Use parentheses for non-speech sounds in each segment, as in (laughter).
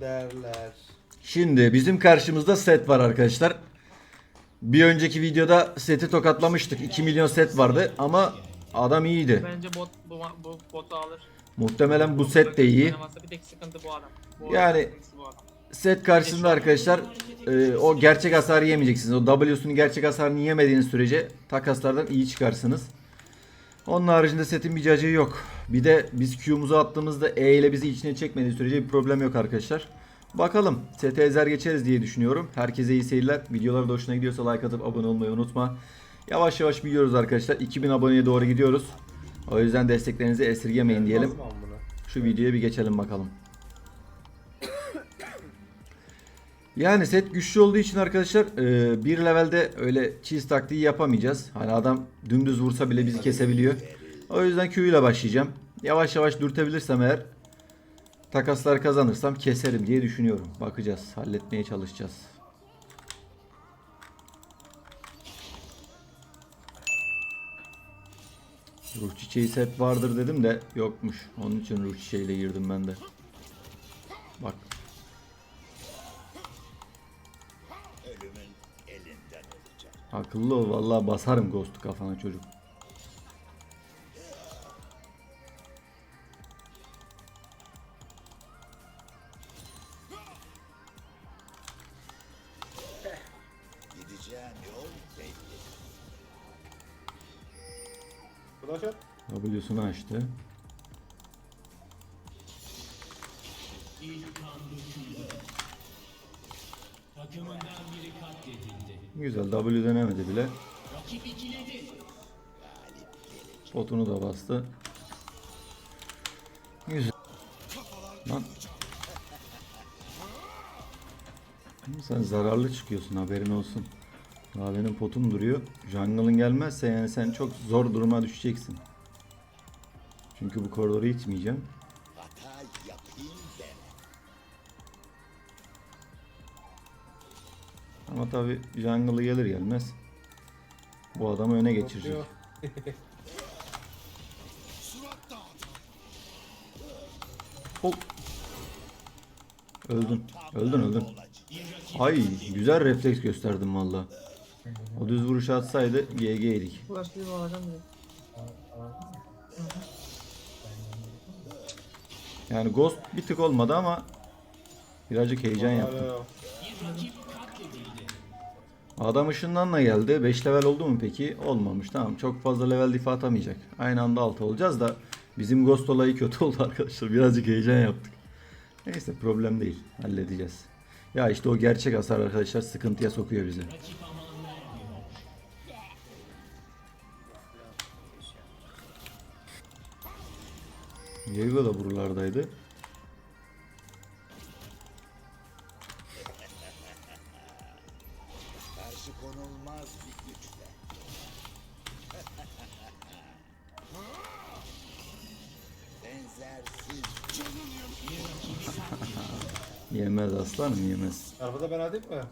derler. Şimdi bizim karşımızda set var arkadaşlar. Bir önceki videoda seti tokatlamıştık. 2 milyon set vardı ama adam iyiydi. Bence bot bu, bu botu alır. Muhtemelen bu set de iyi. Oynamazsa Bir tek sıkıntı bu adam. Bu Yani- adamın sıkıntısı bu adam. Set karşısında arkadaşlar e, o gerçek hasarı yemeyeceksiniz. O W'sunu gerçek hasarını yemediğiniz sürece takaslardan iyi çıkarsınız. Onun haricinde setin bir cacığı yok. Bir de biz Q'muzu attığımızda E ile bizi içine çekmediği sürece bir problem yok arkadaşlar. Bakalım sete ezer geçeriz diye düşünüyorum. Herkese iyi seyirler. Videolar da hoşuna gidiyorsa like atıp abone olmayı unutma. Yavaş yavaş büyüyoruz arkadaşlar. 2000 aboneye doğru gidiyoruz. O yüzden desteklerinizi esirgemeyin diyelim. Şu videoya bir geçelim bakalım. Yani set güçlü olduğu için arkadaşlar e, bir levelde öyle cheese taktiği yapamayacağız. Hani adam dümdüz vursa bile bizi kesebiliyor. O yüzden Q ile başlayacağım. Yavaş yavaş dürtebilirsem eğer takaslar kazanırsam keserim diye düşünüyorum. Bakacağız. Halletmeye çalışacağız. Ruh çiçeği set vardır dedim de yokmuş. Onun için ruh çiçeğiyle girdim ben de. Bak. Akıllı ol vallahi basarım Ghost'u kafana çocuk. Gideceğin yol belli. Flash at. Güzel W denemedi bile. Potunu da bastı. Güzel. Lan. Sen zararlı çıkıyorsun haberin olsun. Daha benim potum duruyor. Jungle'ın gelmezse yani sen çok zor duruma düşeceksin. Çünkü bu koridoru itmeyeceğim. Ama tabi jungle'ı gelir gelmez. Bu adamı öne geçirecek. (laughs) Hop. Öldün. Öldün öldün. Ay güzel refleks gösterdim valla. O düz vuruş atsaydı GG'ydik. Diye. Yani Ghost bir tık olmadı ama birazcık heyecan yaptım. Adam ışınlanla geldi. 5 level oldu mu peki? Olmamış. Tamam. Çok fazla level difa atamayacak. Aynı anda 6 olacağız da bizim Ghost olayı kötü oldu arkadaşlar. Birazcık heyecan yaptık. Neyse problem değil. Halledeceğiz. Ya işte o gerçek hasar arkadaşlar sıkıntıya sokuyor bizi. Diego da buralardaydı. (laughs) Yemez aslanım yemez. Arabada ben alayım mı?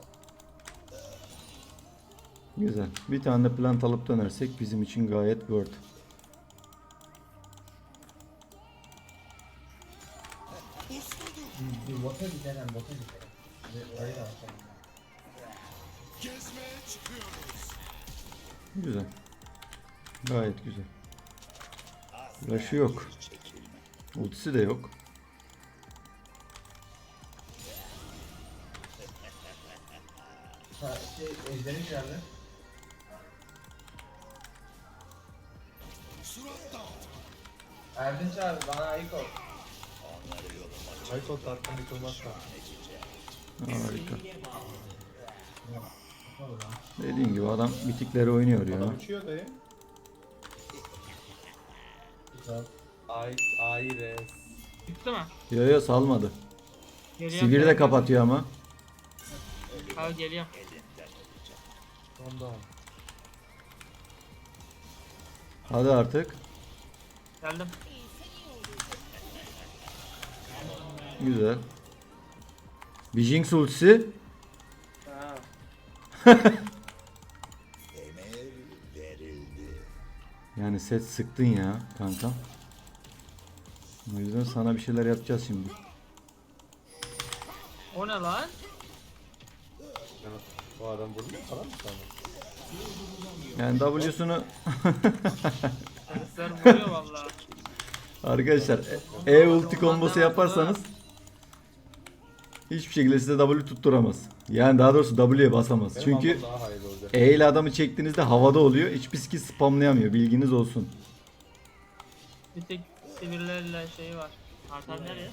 Güzel. Bir tane plant alıp dönersek bizim için gayet worth. Bir bota gidelim, bota gidelim. Bir orayı da atalım. Güzel. Gayet güzel. Flash'ı yok. Ultisi de yok. Ha, şey, ejderin geldi. Erdinç abi bana ayık ol. Aykol tarttan yıkılmazsa. Harika. Dediğim gibi adam bitikleri oynuyor ya. Adam uçuyor dayı. Güzel. Ay, ay res. Bitti mi? Yo yo salmadı. Geliyorum. Sivri de kapatıyor ama. Abi geliyorum. Ondan. Hadi artık. Geldim. Güzel. Bir Jinx ultisi. Ha. Yani set sıktın ya kanka. O yüzden sana bir şeyler yapacağız şimdi. O ne lan? Bu adam vurmuyor falan mı sana? Yani W'sunu Herifler vuruyor valla. (laughs) arkadaşlar E ulti kombosu yaparsanız hiçbir şekilde size W tutturamaz. Yani daha doğrusu W'ye basamaz. Benim Çünkü almam daha hayırlı olacak. E ile adamı çektiğinizde havada oluyor. Hiçbir skill spamlayamıyor. Bilginiz olsun. Bir tek sivrilerle şeyi var. Artan nereye?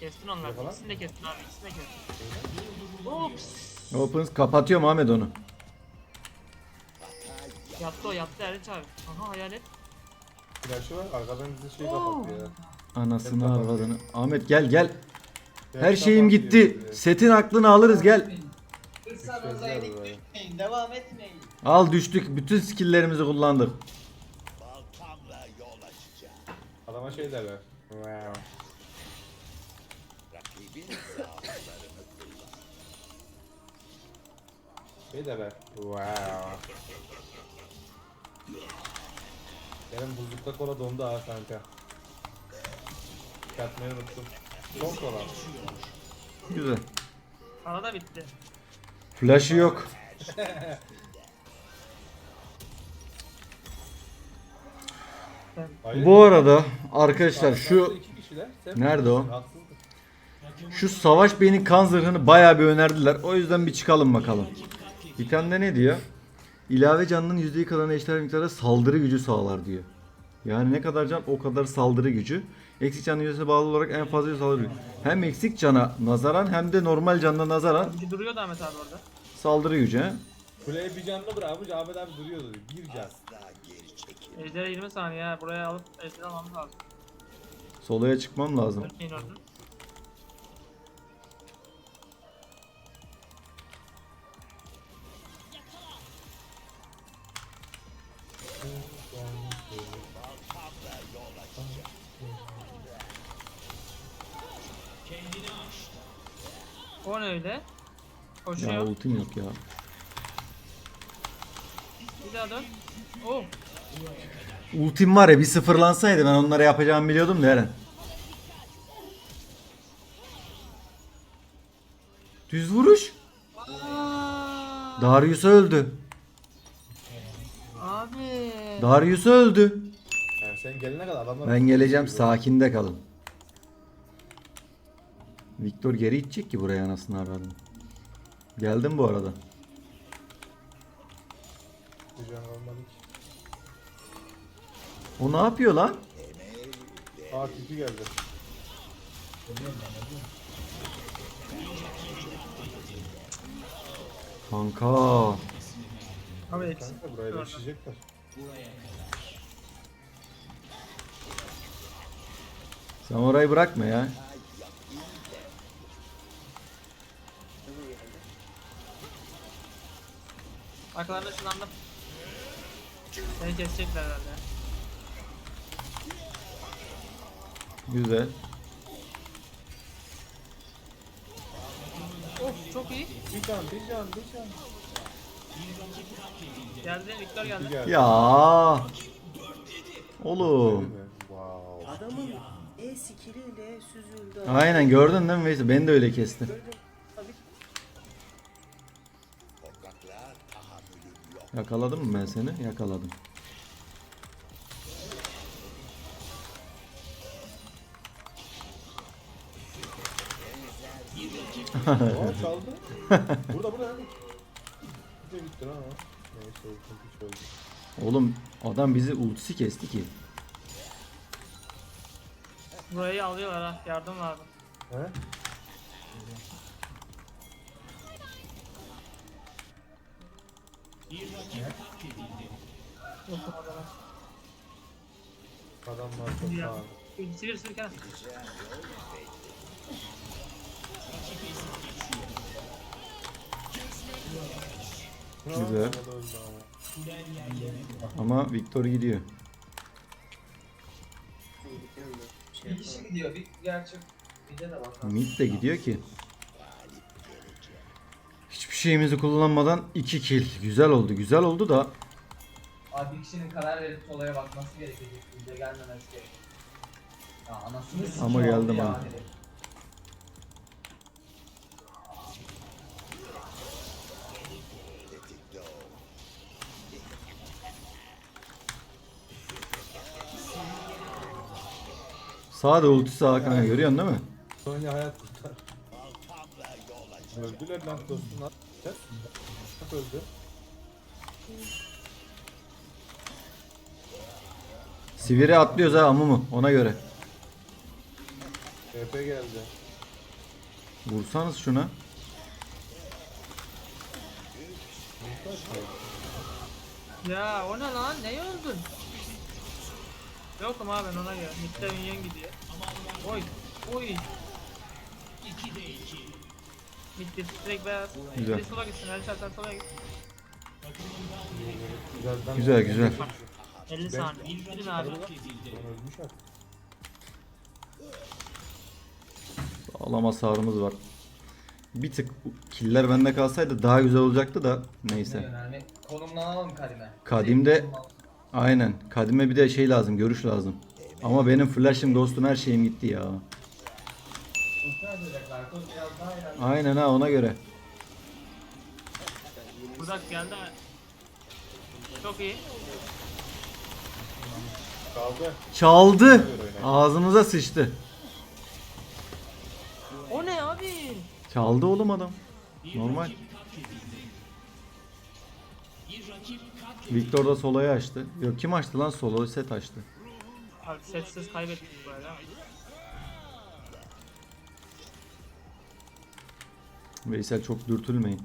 Kestin onlar. Ne falan? İkisini de kestin abi. İkisini de kestin. Ops. Opens kapatıyor Ahmet onu. Yattı o yattı Erdinç abi. Aha hayalet. Flash'ı var arkadan bizi şey kapatıyor ya. Anasını arvadını. Ahmet gel gel. Her şeyim gitti. bizi. Setin aklını alırız gel. Yenik düşmeyin. Devam etmeyin. Al düştük. Bütün skilllerimizi kullandık. Adama şey derler. Şey derler. Wow. Benim buzlukta kola dondu ha kanka. Katmayı unuttum. Son kola. Güzel. Para da bitti. Flash'ı yok. Hayır. Bu arada arkadaşlar şu iki kişiler. Sen Nerede o? şu savaş beynin kan zırhını bayağı bir önerdiler. O yüzden bir çıkalım bakalım. Bir tane de ne diyor? İlave canının yüzdeyi kalan eşdeğer miktarda saldırı gücü sağlar diyor. Yani ne kadar can o kadar saldırı gücü. Eksik canın yüzdesine bağlı olarak en fazla saldırı gücü. Hem eksik cana nazaran hem de normal canına nazaran Bir duruyor da Ahmet abi orada. saldırı gücü. he? Kuleye bir canlı bırakmış Ahmet abi duruyordu. Bir can. Asla geri çekil. Ejder'e 20 saniye ya. Buraya alıp Ejder'i almamız lazım. Solaya çıkmam lazım. Örneğin. O ne öyle? Ya Koşuyor. ultim yok ya. Bir daha dön. Oh. Ultim var ya bir sıfırlansaydı ben onlara yapacağımı biliyordum da Eren. Düz vuruş. Darius öldü. Abi. Darius öldü. Yani sen gelene kadar adamlar... Ben geleceğim sakinde kalın. Victor geri gidecek ki buraya anasını aradım. Geldim bu arada. Kalmadı ki. O ne yapıyor lan? Aa tipi geldi. Kanka. Abi eksik. Kanka buraya yaşayacaklar. Sen orayı bırakma ya. Arkalarında şunlandım. Seni kesecekler herhalde. Güzel. Of çok iyi. Bir can, bir can, bir can. Geldi Victor geldi. geldi. Ya. Oğlum. Wow. Adamın E skilliyle süzüldü. Aynen gördün değil mi Veysel? Beni de öyle kesti. Topraklığa Yakaladım mı ben seni? Yakaladım. Çaldı. burada burada. Gitti gitti lan o. Neyse ultim hiç öldü. Oğlum adam bizi ultisi kesti ki. Burayı alıyorlar ha. Yardım lazım. He? Adamlar. Çok sağ. Sürü kenar. Güzel. Ama Victor gidiyor. Bir kişi gidiyor. Bir gerçek. Bir de de bakalım. Mid de gidiyor ki şeyimizi kullanmadan 2 kill. Güzel oldu güzel oldu da. Abi bir kişinin karar verip olaya bakması gerekecek. Bize gelmemesi gerekecek. Ya anasını sikiyor. Ama geldim ha. Sağda ultisi Hakan'a görüyorsun değil mi? Sonya hayat Öldüler lan dostum lan. Bak öldü. Sivri atlıyoruz ha amumu ona göre. TP geldi. Vursanız şuna. Ya o ne lan? Neye öldün? Yokum abi ben ona göre. Mitte minyon gidiyor. Oy. Oy. Bitti. Direkt beyaz. Güzel. Bir sola gitsin. Elçer sen sola git. Güzelden Güzel güzel. 50 saniye. Gidin abi. Lan ölmüş artık. Sağlam hasarımız var. Bir tık killer bende kalsaydı daha güzel olacaktı da neyse. Yani konumlanalım kadime. Kadimde aynen. Kadime bir de şey lazım, görüş lazım. Ama benim flash'ım, dostum her şeyim gitti ya. Aynen ha ona göre. Budak geldi. Çok iyi. Kaldı. Çaldı. Ağzımıza sıçtı. O ne abi? Çaldı oğlum adam. Normal. Victor da soloyu açtı. Yok kim açtı lan soloyu set açtı. Abi setsiz kaybettik böyle. ama. Veysel çok dürtülmeyin.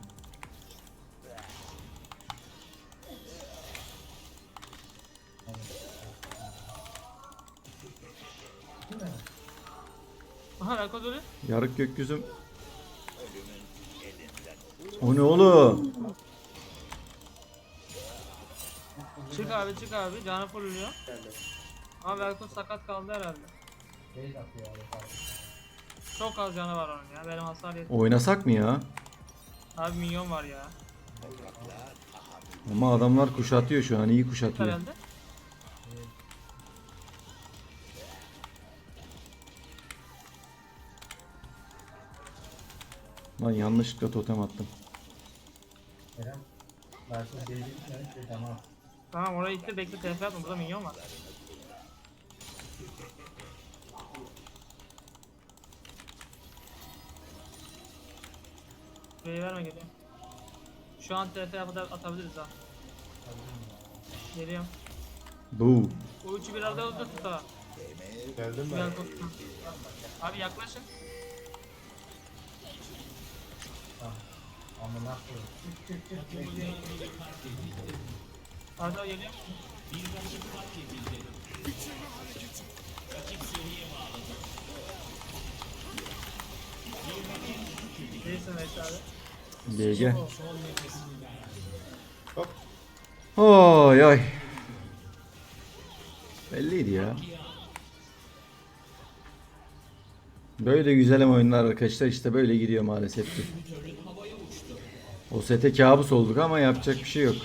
Aha ölü. Yarık gökyüzüm. O ne oğlum? Çık abi çık abi. Canı fullüyor. Abi Erkot sakat kaldı herhalde. Beyt atıyor abi. Çok az canı var onun ya. Benim hasar yetti. Oynasak mı ya? Abi minyon var ya. Ama adamlar kuşatıyor şu an iyi kuşatıyor. Herhalde. Lan yanlışlıkla totem attım. İşte tamam. Tamam oraya itti bekle TF atma. Burada minyon var. Burayı verme geliyor. Şu an TF at- atabiliriz ha. Geliyorum. Bu. Bu üçü biraz daha hızlı tut ha. Geldim ben. Tut. Abi yaklaşın. Amına koyayım. Arda geliyor. Neyse neyse abi. Hop. Oy oy. Belliydi ya. Böyle güzel oyunlar arkadaşlar işte böyle gidiyor maalesef ki. O sete kabus olduk ama yapacak bir şey yok.